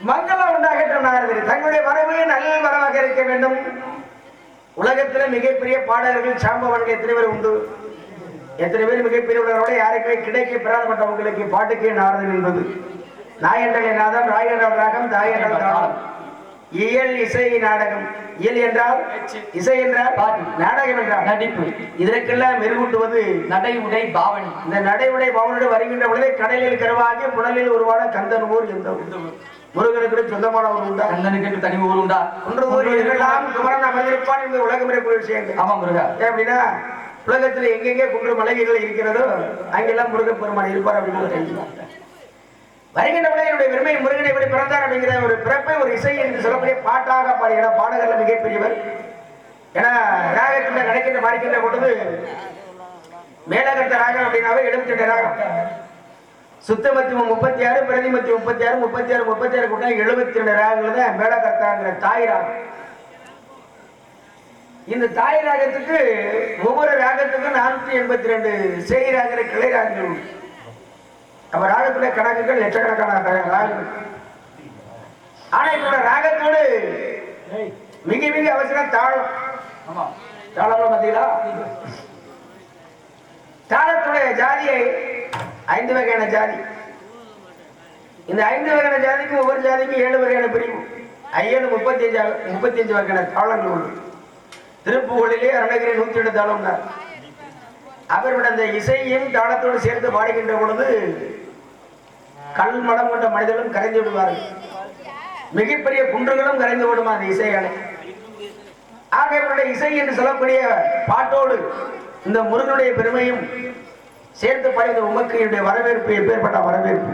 மங்களம் உண்டாகட்டும் தங்களுடைய வரவு நல்ல வரவாக இருக்க வேண்டும். உலகத்துல மிகப்பெரிய பாடகர்கள் சாம்பவன்கள் எத்தனை பேர் உண்டு? எத்தனை பேர் மிகப்பெரிய உள்ளவரோட யாருக்குமே கிடைக்க பெறாதப்பட்டவங்களுக்கு பாட்டுக்கே நாரதன் என்பது. நாயண்டலை நாதம் ராயண்டல் ராகம் தாயண்டல் தாளம். இயல் இசை நாடகம். இயல் என்றால்? இசை என்றால்? பாட்டு. நாடகம் என்றால்? நடிப்பு. இதற்கெல்லாம் மெருகூட்டுவது? நடை உடை பாவனை இந்த நடைமுறை பவனோடு வருகின்ற பொழுது கடலில் கருவாகி புனலில் உருவான கந்தன் ஊர். ஊர்? முருகனுக்கு சொந்தமான ஒரு உண்டா? என்று தனி ஊர் உண்டா? ஒன்று ஊர் எங்கெல்லாம் குமரன் அமர்ந்திருப்பான் இந்த உலகம் இருக்கக்கூடிய விஷயங்கள். ஆமா முருகா. அப்படின்னா உலகத்துல எங்கெங்கே குன்று மலைகள் இருக்கிறதோ அங்கெல்லாம் முருகப் பெருமான் இருப்பார் அப்படின்னு தெரிஞ்சுக்கலாம் வருகின்ற பெருமை முருகனை எப்படி பிறந்தார் அப்படிங்கிற ஒரு பிறப்பை ஒரு இசை என்று சொல்லக்கூடிய பாட்டாக பாடுகிற பாடகர்ல மிகப்பெரியவர். ஏன்னா ராகத்துல நடக்கின்ற பாடிக்கின்ற பொழுது மேலகட்ட ராகம் அப்படின்னாவே எழுபத்தி எட்டு ராகம். சுத்த மத்தியம் முப்பத்தி ஆறு பிரதி மத்தியம் முப்பத்தி ஆறு முப்பத்தி ஆறு முப்பத்தி ஆறு கூட்டம் எழுபத்தி ரெண்டு ராகங்கள் தான் மேலகர்த்தாங்கிற தாய் ராகம் இந்த தாய் ராகத்துக்கு ஒவ்வொரு ராகத்துக்கும் நானூற்றி எண்பத்தி ரெண்டு செய் ராகிற கிளை ராகங்கள் உண்டு. அப்ப ராகத்துல கணக்குகள் லட்சக்கணக்கான ராகங்கள். ஆனா இப்ப ராகத்தோடு மிக மிக அவசியம் தாளம். ஆமா. தாளம்ல பாத்தீங்களா தாளத்துடைய ஜாதியை ஐந்து வகையான ஜாதி. இந்த ஐந்து வகையான ஜாதிக்கும் ஒவ்வொரு ஜாதிக்கும் ஏழு வகையான பிரிவு. ஐயனு முப்பத்தி அஞ்சு முப்பத்தி அஞ்சு வகையான தாளங்கள் உண்டு. திருப்புகழிலே அருணகிரி நூத்தி எட்டு தாளம் தான். அவருடைய அந்த இசையும் தாளத்தோடு சேர்த்து பாடுகின்ற பொழுது கல் மடம் கொண்ட மனிதர்களும் கரைந்து விடுவார்கள். மிகப்பெரிய குன்றுகளும் கரைந்து விடுமா அந்த இசைகளை ஆக இவருடைய இசை என்று சொல்லக்கூடிய பாட்டோடு இந்த முருகனுடைய பெருமையும் சேர்த்து பாடிய உமக்கு என்னுடைய வரவேற்பு எப்பேற்பட்ட வரவேற்பு.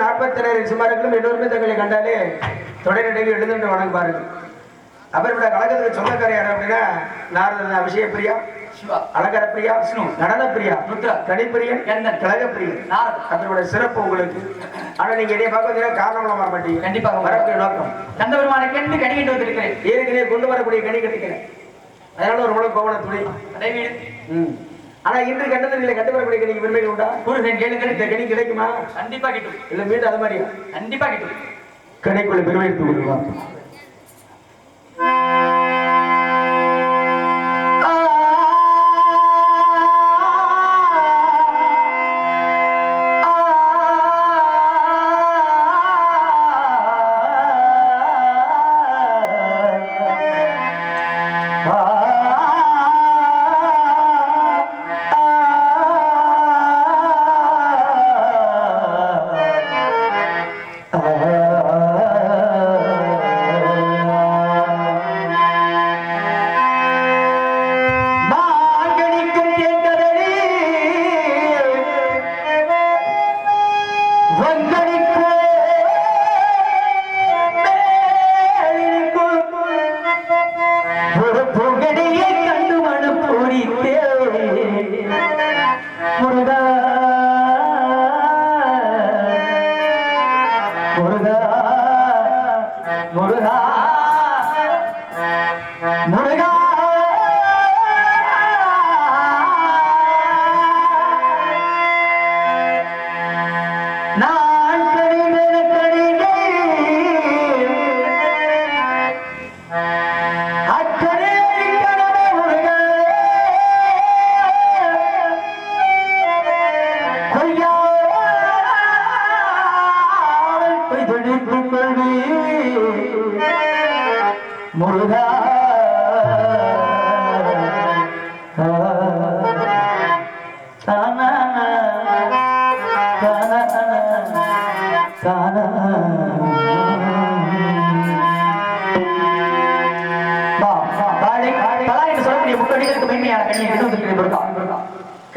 நாற்பத்தி ஏழாயிரம் சிம்மார்களும் எல்லோருமே தங்களை கண்டாலே தொடரிடையில் எழுந்து வணங்குவார்கள் அவரோட கழகத்துக்கு சொந்தக்கார யார் அப்படின்னா நாரதன் அபிஷேக பிரியா அலங்கார பிரியா. நடன பிரியா ருத்ரா. கணிப்பிரியன் கந்தன். கழகப்பிரியன். நாரதன். அதனோட சிறப்பு உங்களுக்கு. ஆனா நீங்க என்னைய பார்க்க காரணம் வர மாட்டீங்க. கண்டிப்பாக வர வரக்கூடிய நோக்கம். கந்த பெருமானை கண்டு கடிகிட்டு வந்திருக்கிறேன். ஏற்கனவே கொண்டு வரக்கூடிய கனி கிடைக்கிறேன் அதனால ஒரு முழு கோவண துணை ம். ஆனா இன்று கண்டு வரக்கூடிய கனிக்கு பெருமைகள் உண்டா? கூறுகிறேன் கேளுங்கள் இந்த கனி கிடைக்குமா? கண்டிப்பா கிட்டும் இல்ல மீண்டும் அது மாதிரியா? கண்டிப்பா கிட்டும் கடைக்குள்ள பெருமை எடுத்து கொள்வார் Morro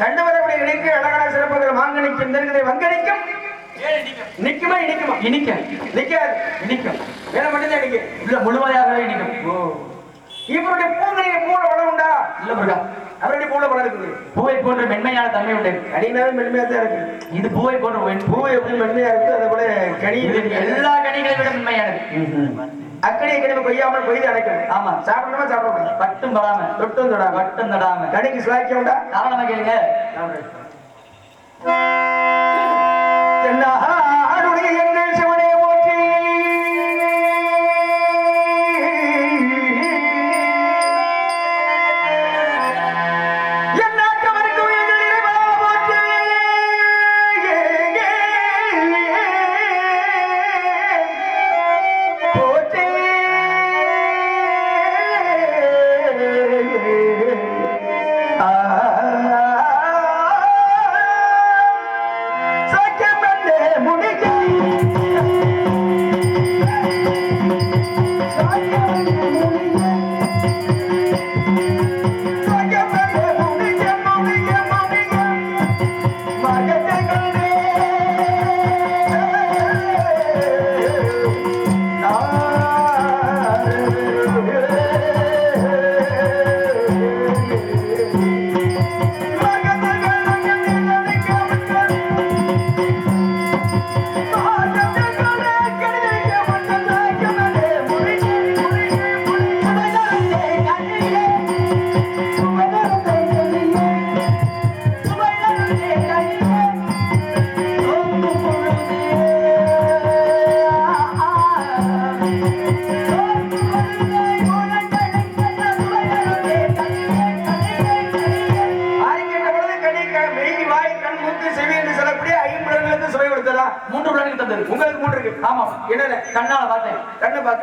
கண்டவரவுடைய இணைக்கு அழகான சிறப்புகள் மாங்கனிக்கும் தென்கதை வங்கனிக்கும். நிக்குமா இனிக்குமா? இனிக்க. நிக்காது. இனிக்கும். வேலை மட்டும்தான் இனிக்கு. இல்ல முழுமையாகவே இனிக்கும். இவருடைய பூங்கனிய பூல வளம் உண்டா இல்ல முருகா அவருடைய பூல வளம் இருக்குது பூவை போன்ற மென்மையான தன்மை உண்டு. கனினாவே மென்மையா தான் இருக்கு. இது பூவை போன்ற வெண் பூ எப்படி மென்மையா இருக்கு அதை போல கனி எல்லா கனிகளை விட மென்மையானது. அக்கடியை கிழமை கொய்யாமல் கொய்து அடைக்கணும். ஆமா. சாப்பிடணுமா சாப்பிடக்கூடாது? பட்டும் படாம தொட்டும் தொடாம. பட்டும் தடாம. கனிக்கு சுவாக்கியம் உண்டா? காரணமா கேளுங்க.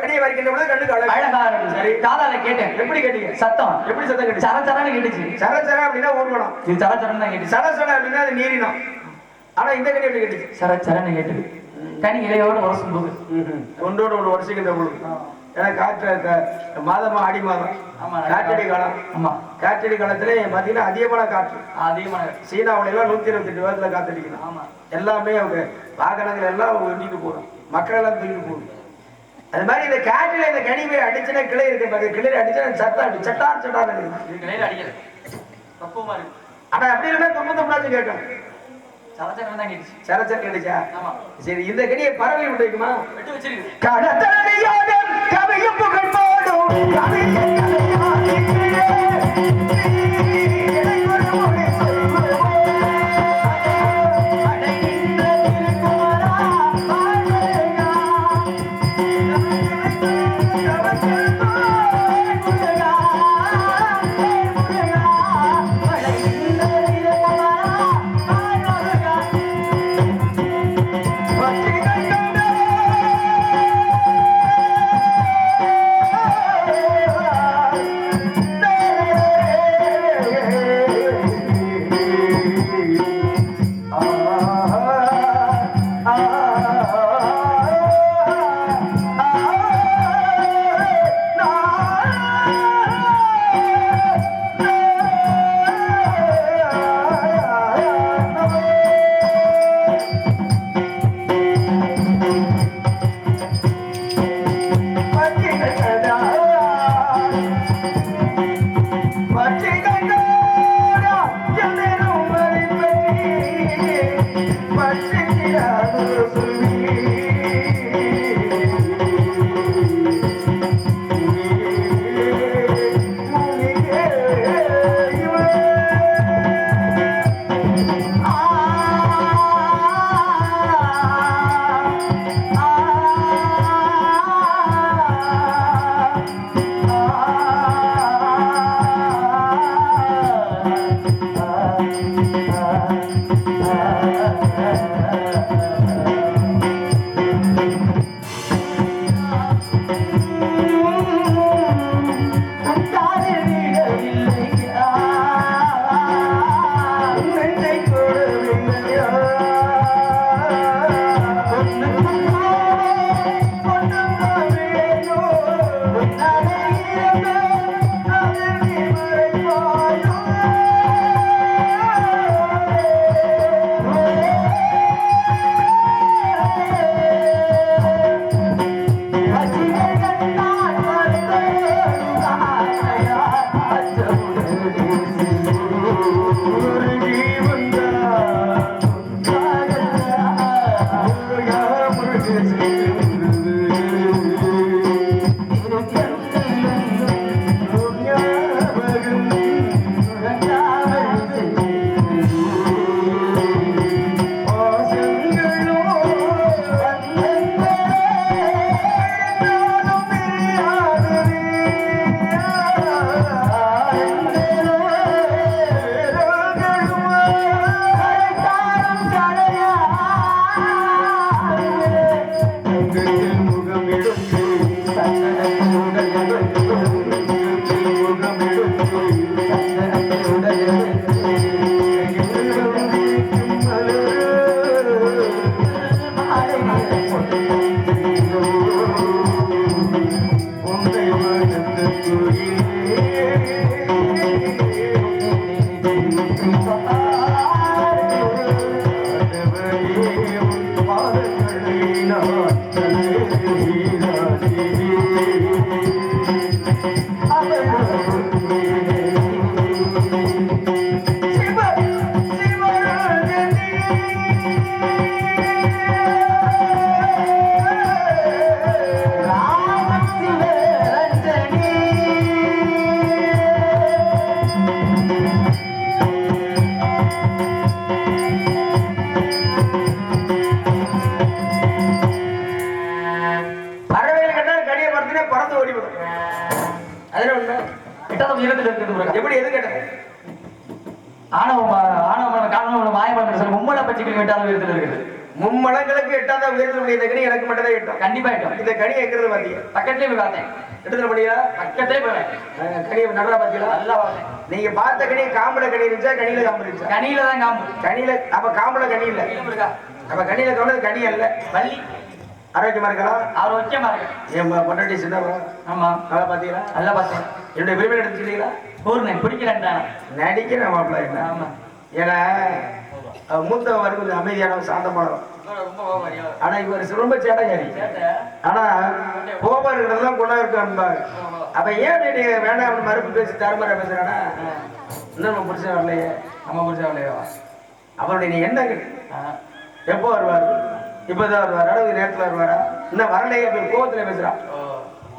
கனியை வரைக்கின்ற பொழுது கண்ணுக்கு அழகு. இருந்துச்சு சரி. காதால கேட்டேன் எப்படி கேட்டீங்க? சத்தம் எப்படி சத்தம் கேட்டுச்சு? சர சரன்னு கேட்டுச்சு சர சர அப்படின்னா ஊர்வலம். இது சர சரன்னு தான் கேட்டுச்சு சர சர அப்படின்னா அது நீரினம். ஆனா இந்த கனி எப்படி கேட்டுச்சு? சர சரன்னு கேட்டுது கனி இலையோட உரசும் போது ஒன்றோடு ஒன்று வருஷிக்கின்ற பொழுது. ஏன்னா காற்று மாதமா ஆடி மாதம் ஆமா. காற்றடி காலம் ஆமா காற்றடி காலத்துல பாத்தீங்கன்னா அதிகமான காற்று அதிகமான சீனாவுல எல்லாம் நூத்தி இருபத்தி எட்டு வேகத்துல காத்தடிக்கலாம் ஆமா எல்லாமே அவங்க வாகனங்கள் எல்லாம் வெட்டிட்டு போறோம் மக்கள் எல்லாம் தூக்கிட்டு போகும் அது மாதிரி இந்த காற்றில இந்த கனிவை அடிச்சுனா கிளை இருக்கு பாருங்க கிளை அடிச்சா சத்தம் அடி சட்டார் சட்டார் இருக்கு ஆனா அப்படி இல்லைன்னா தொண்ணூத்தி தொண்ணாச்சும் கேட்கணும். சர சரன்னு தான் கேட்டுச்சு. சரி இந்த கனியை பறவை விட்டுக்குமா வச்சிருக்கு கடத்தடியாக கவியும் புகழ் பாடும் பச்சைகள் எட்டாவது உயரத்தில் இருக்குது. மும்மலங்களுக்கு எட்டாத உயரத்தில் இந்த கனி எனக்கு மட்டும் தான் எட்டும். கண்டிப்பா எட்டும். இந்த கனி எங்கிறது பாத்தீங்க. பக்கத்துலயே போய் பார்த்தேன். எடுத்துல முடியா பக்கத்துலயே போவேன் கனி நல்லா பாத்தீங்களா நல்லா பார்த்தேன். நீங்க பார்த்த கனி காம்புல கனி இருந்துச்சா? கனியில காம்பு இருந்துச்சா? கனியில தான் காம்பு. கனியில அப்ப காம்புல கனி இல்ல. அப்ப கனியில கவனது கனி அல்ல. வள்ளி. ஆரோக்கியமா இருக்கலாம் ஆரோக்கியமா இருக்கு. என் பொண்டாட்டி சின்னவா ஆமா. நல்லா பாத்தீங்களா நல்லா பார்த்தேன். என்னுடைய விரும்பின எடுத்துட்டீங்களா பூர்ணன் பிடிக்கிறேன் நடிக்கிற மாப்பிள்ள என்ன? ஆமா. ஏன்னா அவ மூத்தவர் கொஞ்சம் ரொம்ப கோபம் ஆனா இவர் ரொம்ப சேட்டையாரி. சேட்டை ஆனா கோபர்களெல்லாம் குணம் இருக்கு அன்பாங்க அப்ப ஏன் நீ வேண்டாம் மறுப்பு பேசி தருமரை பேசுறானா? இன்னும் நம்ம புருஷன் வரலையே. நம்ம புரிஞ்சா இல்லையா அவருடைய நீ என்ன எப்போ வருவார்? இப்பதான் வருவார். அளவு நேரத்துல வருவாரா? இன்னும் வரலையே அப்படி கோவத்துல பேசுறான்.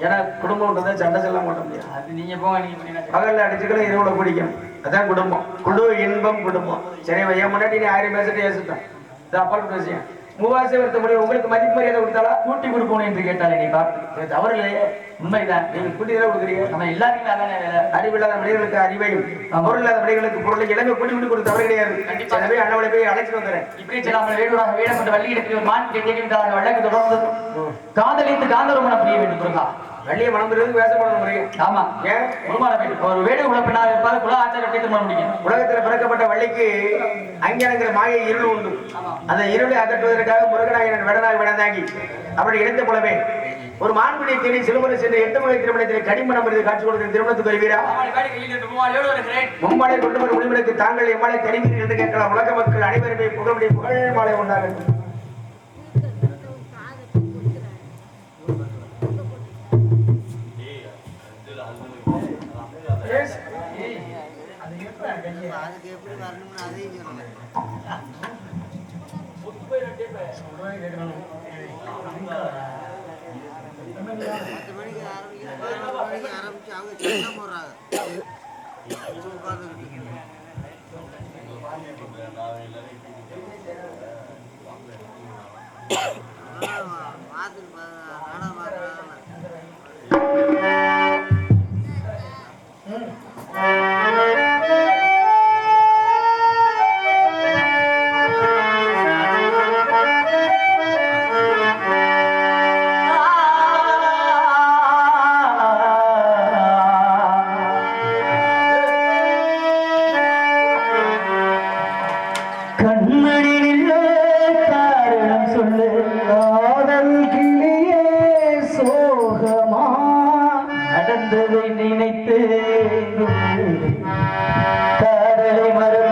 ஏன்னா குடும்பம் சண்டை செல்ல மாட்ட முடியாது. அது நீங்க போங்க நீங்க பகல்ல அடிச்சுக்கலாம் இரவுல குடிக்கும் அதான் குடும்பம். குடு இன்பம் குடும்பம். சரி என் முன்னாடி நீ ஆயிரம் பேசிட்டு ஏசுட்டான் இது அப்பால் பேசியேன் மூவாசி வருத்த முடியும் உங்களுக்கு மதிப்பு மரியாதை கொடுத்தாலா? கூட்டி கொடுப்போம் என்று கேட்டாலே நீ பார்த்து தவறு இல்லையே. உண்மைதான். நீங்க கூட்டி தான் கொடுக்குறீங்க? நம்ம எல்லாருமே அதானே வேலை. அறிவில்லாத மனிதர்களுக்கு அறிவையும். பொருள் இல்லாத மனிதர்களுக்கு பொருளை எல்லாமே கூட்டி கூட்டி கொடுத்து தவறு கிடையாது. கண்டிப்பா. எனவே அண்ணவளை போய் அழைச்சிட்டு வந்துடுறேன். இப்படி செல்லாமல் வேடுவராக வேடம் கொண்டு வள்ளி இடத்தில் ஒரு மான் கேட்கிறார்கள் வழக்கு தொடர்ந்து காதலித்து காந்தரமண புரிய வேண்டும் வள்ளிய மனம் பெறுவதுக்கு வேசப்பட முடியும் ஆமா. ஏன்? வேண்டும் ஒரு வேடு குல பெண்ணாக இருப்பார் குல ஆச்சாரம் திருமணம் முடிக்கும் உலகத்துல பிறக்கப்பட்ட வள்ளிக்கு அங்கேங்கிற மாயை இருள் உண்டு. அந்த இருளை அகற்றுவதற்காக முருகனாக விடனாக விடந்தாங்கி அப்படி இணைந்த போலவே ஒரு மான்குடியை தேடி சிலுமலை சென்ற எட்டு மலை திருமணத்தில் கடிமணம் இருந்து காட்சி கொடுக்கிற திருமணத்துக்கு வருவீரா? மும்மாலை கொண்டு வரும் முடிவிற்கு தாங்கள் எம்மாலை தெரிவீர்கள் என்று கேட்கலாம். உலக மக்கள் அனைவருமே புகழுடைய புகழ் மாலை உண்டாகட்டும். கடலை நினைத்து கடலை மறு